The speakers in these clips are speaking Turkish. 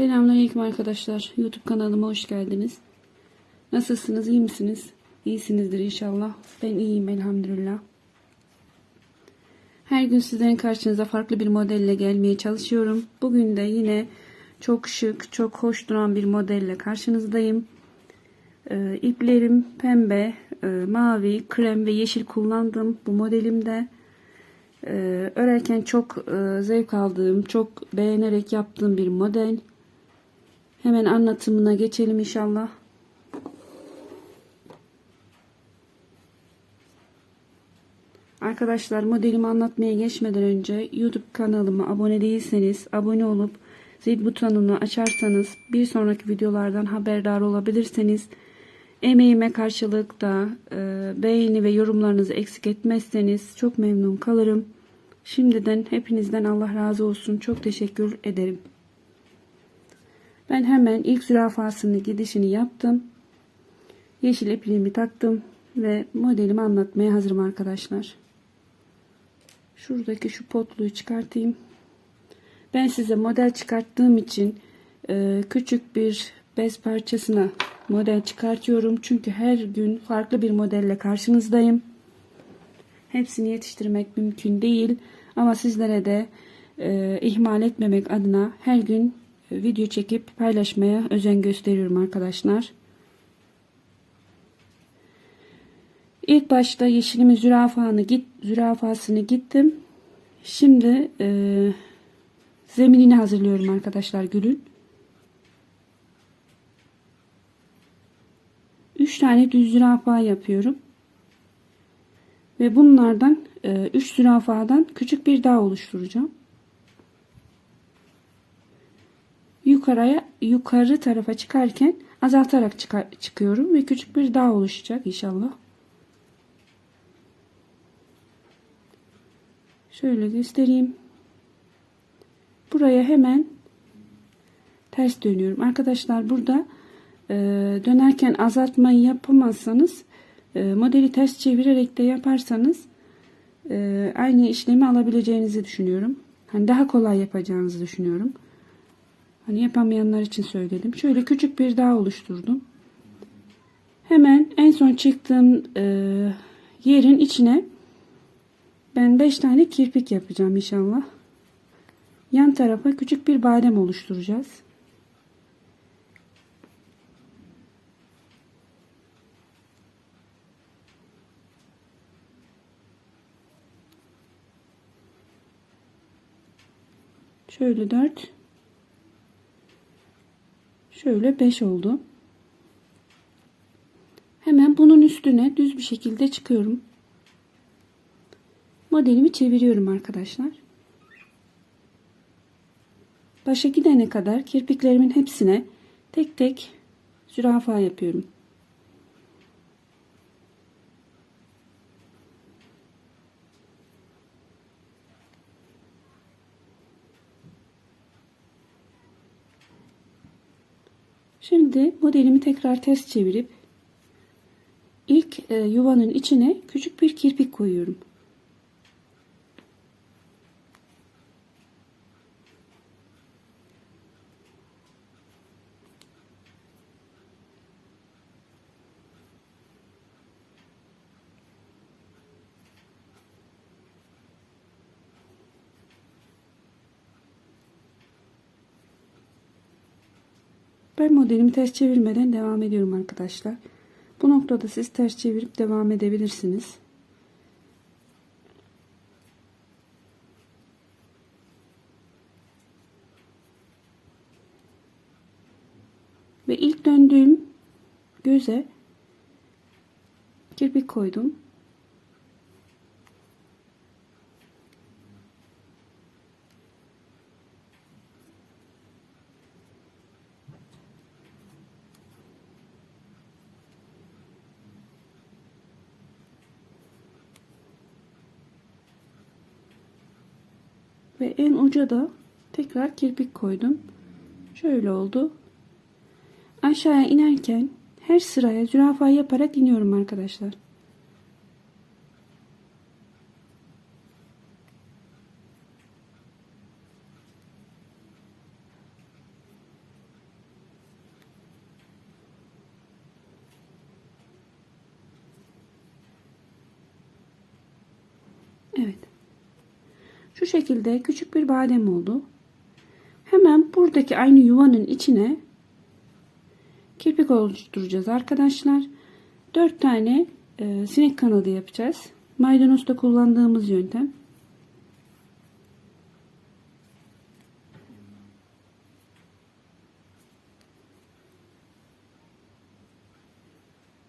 Selamünaleyküm arkadaşlar. YouTube kanalıma hoş geldiniz. Nasılsınız? iyi misiniz? İyisinizdir inşallah. Ben iyiyim elhamdülillah. Her gün sizlerin karşınıza farklı bir modelle gelmeye çalışıyorum. Bugün de yine çok şık, çok hoş duran bir modelle karşınızdayım. Ee, iplerim pembe, e, mavi, krem ve yeşil kullandım bu modelimde. Ee, örerken çok e, zevk aldığım, çok beğenerek yaptığım bir model. Hemen anlatımına geçelim inşallah. Arkadaşlar modelimi anlatmaya geçmeden önce YouTube kanalıma abone değilseniz abone olup zil butonunu açarsanız bir sonraki videolardan haberdar olabilirseniz emeğime karşılık da e, beğeni ve yorumlarınızı eksik etmezseniz çok memnun kalırım. Şimdiden hepinizden Allah razı olsun. Çok teşekkür ederim. Ben hemen ilk zürafasını gidişini yaptım. Yeşil ipliğimi taktım ve modelimi anlatmaya hazırım arkadaşlar. Şuradaki şu potluğu çıkartayım. Ben size model çıkarttığım için e, küçük bir bez parçasına model çıkartıyorum. Çünkü her gün farklı bir modelle karşınızdayım. Hepsini yetiştirmek mümkün değil. Ama sizlere de e, ihmal etmemek adına her gün video çekip paylaşmaya özen gösteriyorum arkadaşlar. İlk başta yeşilimin zürafanı git zürafasını gittim. Şimdi e, zeminini hazırlıyorum arkadaşlar gülün. 3 tane düz zürafa yapıyorum. Ve bunlardan 3 e, zürafadan küçük bir dağ oluşturacağım. Yukarıya yukarı tarafa çıkarken azaltarak çıkar, çıkıyorum ve küçük bir dağ oluşacak inşallah. Şöyle göstereyim. Buraya hemen ters dönüyorum. Arkadaşlar burada e, dönerken azaltmayı yapamazsanız e, modeli ters çevirerek de yaparsanız e, aynı işlemi alabileceğinizi düşünüyorum. Hani daha kolay yapacağınızı düşünüyorum. Hani yapamayanlar için söyledim. Şöyle küçük bir dağ oluşturdum. Hemen en son çıktığım e, yerin içine ben 5 tane kirpik yapacağım inşallah. Yan tarafa küçük bir badem oluşturacağız. Şöyle 4 Şöyle 5 oldu. Hemen bunun üstüne düz bir şekilde çıkıyorum. Modelimi çeviriyorum arkadaşlar. Başa gidene kadar kirpiklerimin hepsine tek tek zürafa yapıyorum. Şimdi modelimi tekrar ters çevirip ilk e, yuvanın içine küçük bir kirpik koyuyorum. Ben modelimi ters çevirmeden devam ediyorum arkadaşlar. Bu noktada siz ters çevirip devam edebilirsiniz. Ve ilk döndüğüm göze kirpik koydum. en uca da tekrar kirpik koydum. Şöyle oldu. Aşağıya inerken her sıraya zürafa yaparak iniyorum arkadaşlar. Evet. Şu şekilde küçük bir badem oldu. Hemen buradaki aynı yuvanın içine kirpik oluşturacağız arkadaşlar. 4 tane e, sinek kanadı yapacağız. Maydanozda kullandığımız yöntem.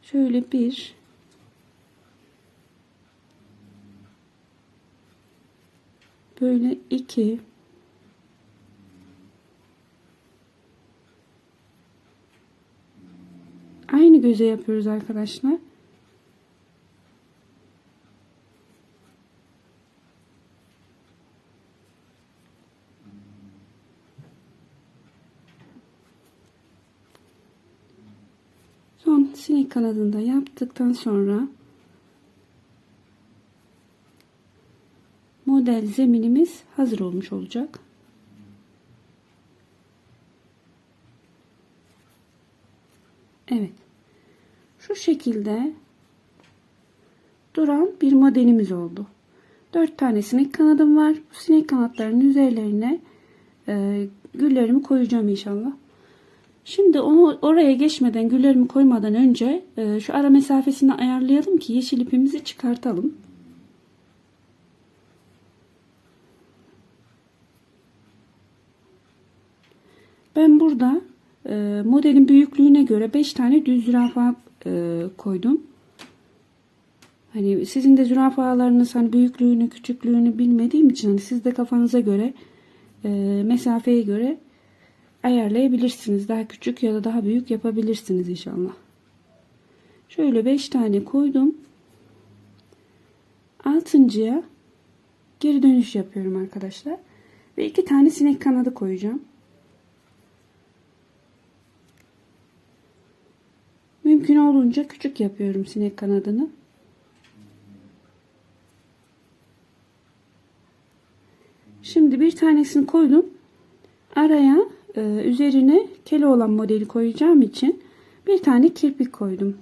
Şöyle bir böyle iki aynı göze yapıyoruz arkadaşlar. Son sinek kanadını da yaptıktan sonra model zeminimiz hazır olmuş olacak. Evet. Şu şekilde duran bir modelimiz oldu. 4 tane sinek kanadım var. Bu sinek kanatlarının üzerlerine e, güllerimi koyacağım inşallah. Şimdi onu oraya geçmeden güllerimi koymadan önce e, şu ara mesafesini ayarlayalım ki yeşil ipimizi çıkartalım. Ben burada e, modelin büyüklüğüne göre 5 tane düz zürafa e, koydum. Hani sizin de zürafalarınız hani büyüklüğünü küçüklüğünü bilmediğim için hani siz de kafanıza göre e, mesafeye göre ayarlayabilirsiniz. Daha küçük ya da daha büyük yapabilirsiniz inşallah. Şöyle 5 tane koydum. Altıncıya geri dönüş yapıyorum arkadaşlar. Ve iki tane sinek kanadı koyacağım. Mümkün olduğunca küçük yapıyorum sinek kanadını. Şimdi bir tanesini koydum. Araya e, üzerine kele olan modeli koyacağım için bir tane kirpik koydum.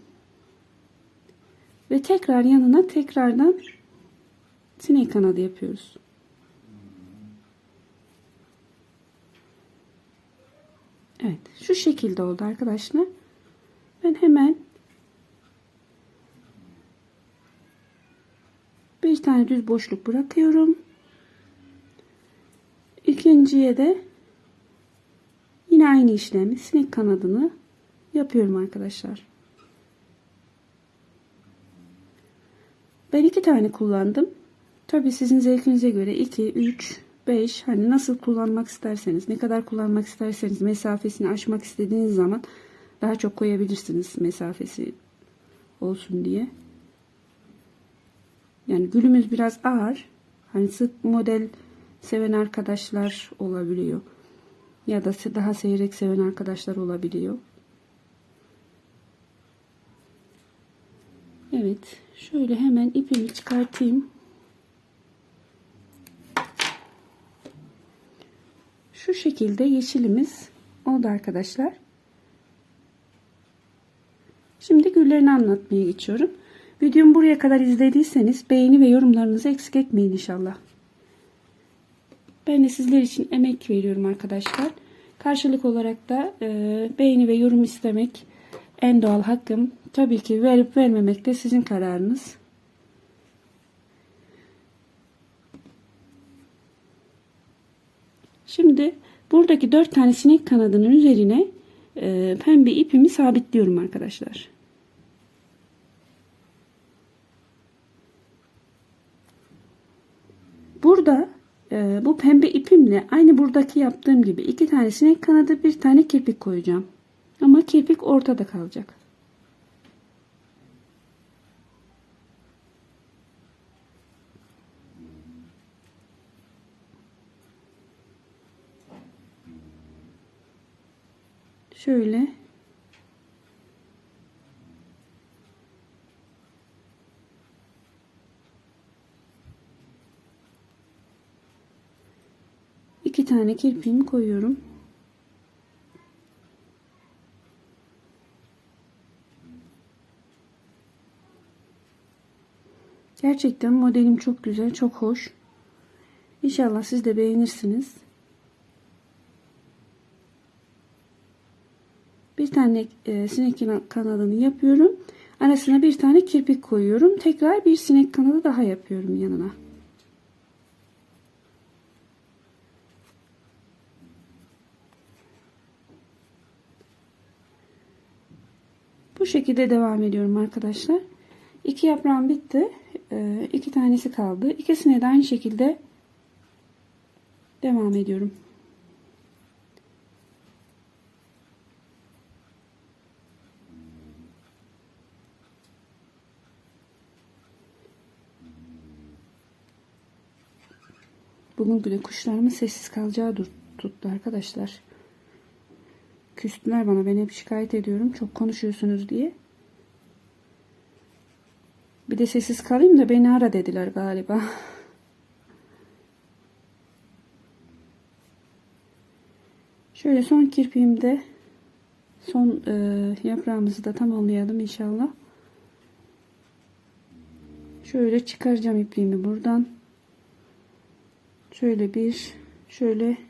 Ve tekrar yanına tekrardan sinek kanadı yapıyoruz. Evet şu şekilde oldu arkadaşlar. Ben hemen bir tane düz boşluk bırakıyorum. İkinciye de yine aynı işlemi sinek kanadını yapıyorum arkadaşlar. Ben iki tane kullandım. Tabi sizin zevkinize göre 2, 3, 5 hani nasıl kullanmak isterseniz ne kadar kullanmak isterseniz mesafesini aşmak istediğiniz zaman daha çok koyabilirsiniz mesafesi olsun diye. Yani gülümüz biraz ağır. Hani sık model seven arkadaşlar olabiliyor. Ya da daha seyrek seven arkadaşlar olabiliyor. Evet. Şöyle hemen ipimi çıkartayım. Şu şekilde yeşilimiz oldu arkadaşlar. Şimdi güllerini anlatmaya geçiyorum. Videomu buraya kadar izlediyseniz beğeni ve yorumlarınızı eksik etmeyin inşallah. Ben de sizler için emek veriyorum arkadaşlar. Karşılık olarak da e, beğeni ve yorum istemek en doğal hakkım. Tabii ki verip vermemek de sizin kararınız. Şimdi buradaki dört tane sinek kanadının üzerine e, pembe ipimi sabitliyorum arkadaşlar. Burada e, bu pembe ipimle aynı buradaki yaptığım gibi iki tane sinek kanadı bir tane kirpik koyacağım. Ama kirpik ortada kalacak. Şöyle iki tane kirpiğimi koyuyorum. Gerçekten modelim çok güzel, çok hoş. İnşallah siz de beğenirsiniz. Bir tane e, sinek kanadını yapıyorum. Arasına bir tane kirpik koyuyorum. Tekrar bir sinek kanadı daha yapıyorum yanına. Bu şekilde devam ediyorum arkadaşlar. İki yaprağım bitti. Ee, iki tanesi kaldı. İkisine de aynı şekilde devam ediyorum. Bugün bile kuşlarımın sessiz kalacağı tuttu arkadaşlar. Küstüler bana. Ben hep şikayet ediyorum. Çok konuşuyorsunuz diye. Bir de sessiz kalayım da beni ara dediler galiba. Şöyle son kirpiğimde son e, yaprağımızı da tamamlayalım inşallah. Şöyle çıkaracağım ipliğimi buradan. Şöyle bir şöyle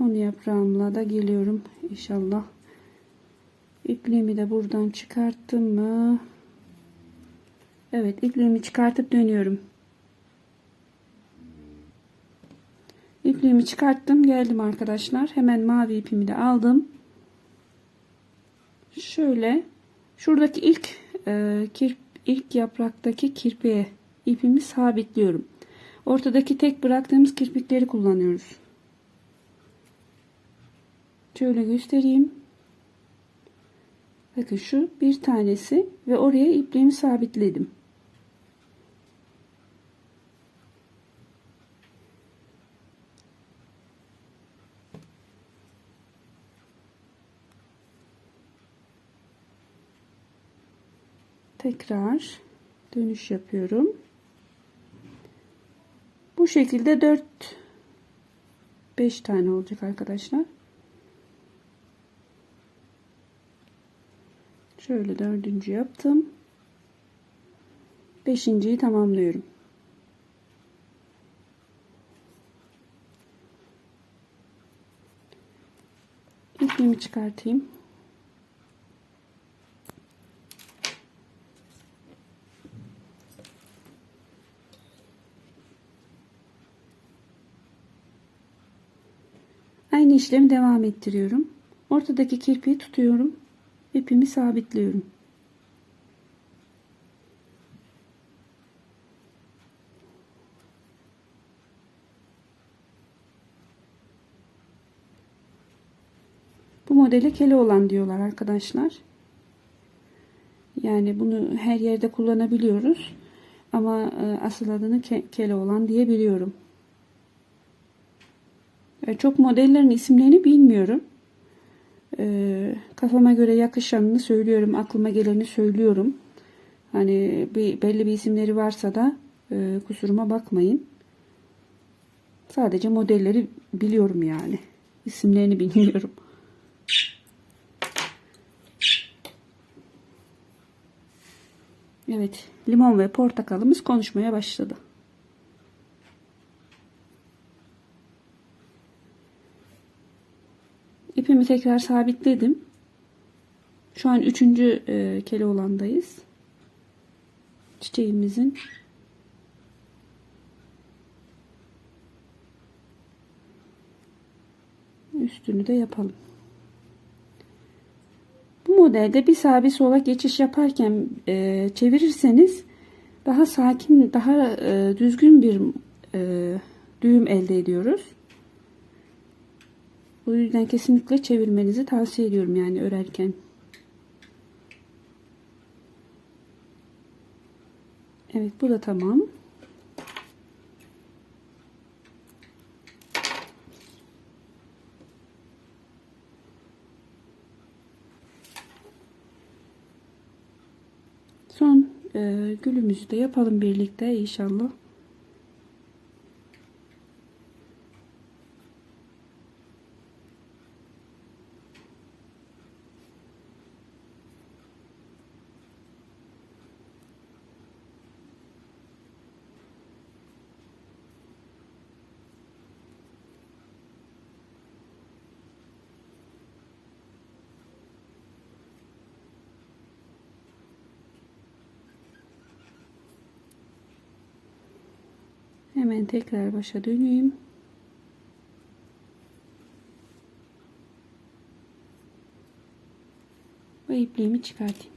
son yaprağımla da geliyorum inşallah. İpliğimi de buradan çıkarttım mı? Evet ipliğimi çıkartıp dönüyorum. İpliğimi çıkarttım geldim arkadaşlar. Hemen mavi ipimi de aldım. Şöyle şuradaki ilk e, kirp, ilk yapraktaki kirpiğe ipimi sabitliyorum. Ortadaki tek bıraktığımız kirpikleri kullanıyoruz. Şöyle göstereyim. Bakın şu bir tanesi ve oraya ipliğimi sabitledim. tekrar dönüş yapıyorum. Bu şekilde 4 5 tane olacak arkadaşlar. Şöyle dördüncü yaptım. Beşinciyi tamamlıyorum. İpimi çıkartayım. Aynı işlemi devam ettiriyorum. Ortadaki kirpiği tutuyorum. İpimi sabitliyorum. Bu modele kele olan diyorlar arkadaşlar. Yani bunu her yerde kullanabiliyoruz. Ama e, asıl adını ke kele olan diye biliyorum. E, çok modellerin isimlerini bilmiyorum. E, kafama göre yakışanını söylüyorum. Aklıma geleni söylüyorum. Hani bir, belli bir isimleri varsa da e, kusuruma bakmayın. Sadece modelleri biliyorum yani. İsimlerini bilmiyorum. Evet, limon ve portakalımız konuşmaya başladı. İpimi tekrar sabitledim. Şu an üçüncü e, kele olandayız. Çiçeğimizin üstünü de yapalım. Bu modelde bir sağa bir sola geçiş yaparken e, çevirirseniz daha sakin, daha e, düzgün bir e, düğüm elde ediyoruz. O yüzden kesinlikle çevirmenizi tavsiye ediyorum yani örerken. Evet bu da tamam. Son e, gülümüzü de yapalım birlikte inşallah. Hemen tekrar başa döneyim. Ve ipliğimi çıkartayım.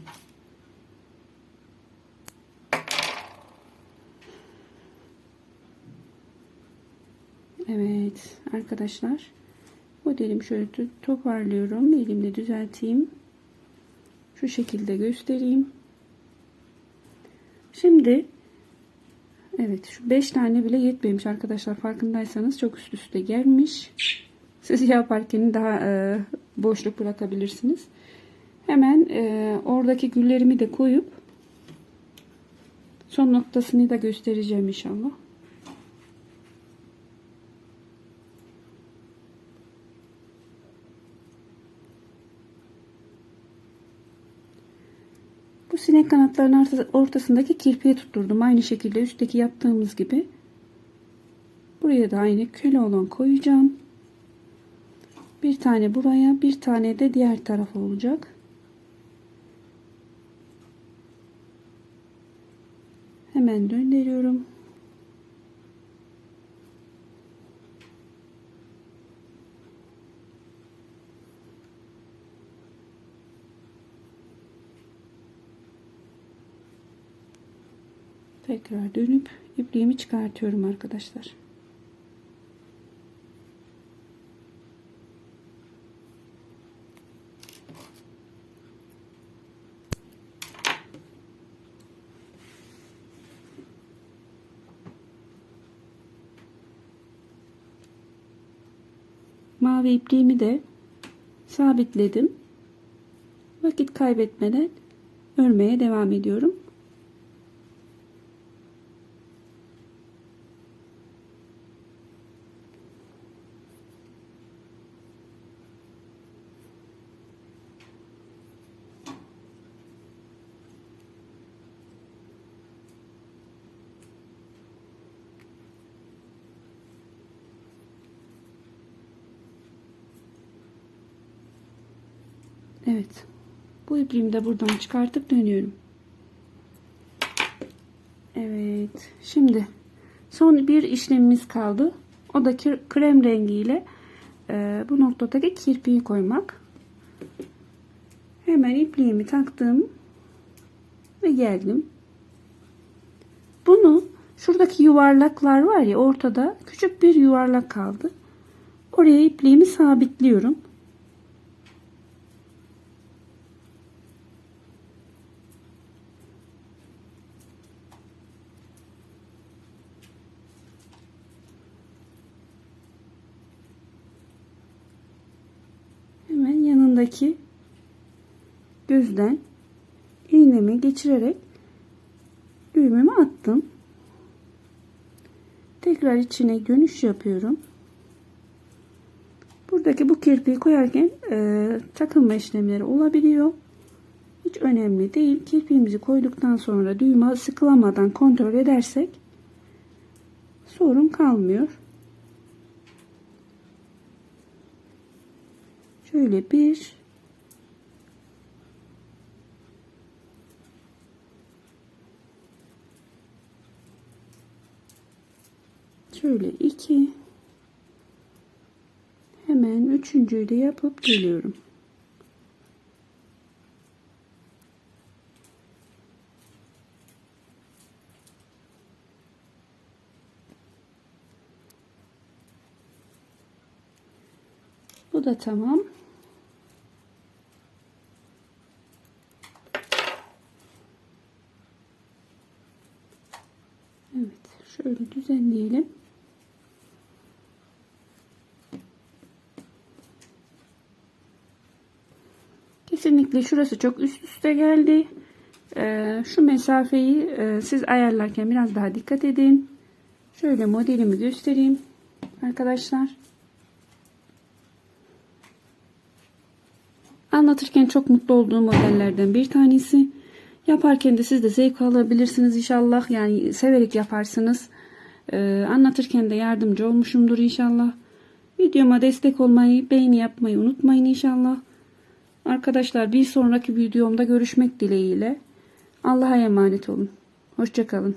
Evet arkadaşlar modelimi şöyle to- toparlıyorum elimle düzelteyim şu şekilde göstereyim şimdi evet şu 5 tane bile yetmemiş arkadaşlar. Farkındaysanız çok üst üste gelmiş. Siz yaparken daha e, boşluk bırakabilirsiniz. Hemen e, oradaki güllerimi de koyup son noktasını da göstereceğim inşallah sinek kanatlarının orta- ortasındaki kirpiğe tutturdum. Aynı şekilde üstteki yaptığımız gibi. Buraya da aynı köle olan koyacağım. Bir tane buraya, bir tane de diğer tarafa olacak. Hemen döndürüyorum. Tekrar dönüp ipliğimi çıkartıyorum arkadaşlar. Mavi ipliğimi de sabitledim. Vakit kaybetmeden örmeye devam ediyorum. Evet. Bu ipliğimi de buradan çıkartıp dönüyorum. Evet. Şimdi son bir işlemimiz kaldı. O da krem rengiyle e, bu noktadaki kirpiği koymak. Hemen ipliğimi taktım ve geldim. Bunu şuradaki yuvarlaklar var ya ortada küçük bir yuvarlak kaldı. Oraya ipliğimi sabitliyorum. Hemen yanındaki gözden iğnemi geçirerek düğümümü attım. Tekrar içine dönüş yapıyorum. Buradaki bu kirpiği koyarken e, takılma işlemleri olabiliyor. Hiç önemli değil. Kirpiğimizi koyduktan sonra düğme sıkılamadan kontrol edersek sorun kalmıyor. Şöyle bir şöyle iki hemen üçüncüyü de yapıp geliyorum. Bu da tamam. Evet, şöyle düzenleyelim. Kesinlikle şurası çok üst üste geldi. Ee, şu mesafeyi e, siz ayarlarken biraz daha dikkat edin. Şöyle modelimi göstereyim arkadaşlar. Anlatırken çok mutlu olduğum modellerden bir tanesi. Yaparken de siz de zevk alabilirsiniz inşallah. Yani severek yaparsınız. Ee, anlatırken de yardımcı olmuşumdur inşallah. Videoma destek olmayı, beğeni yapmayı unutmayın inşallah. Arkadaşlar bir sonraki videomda görüşmek dileğiyle. Allah'a emanet olun. Hoşçakalın.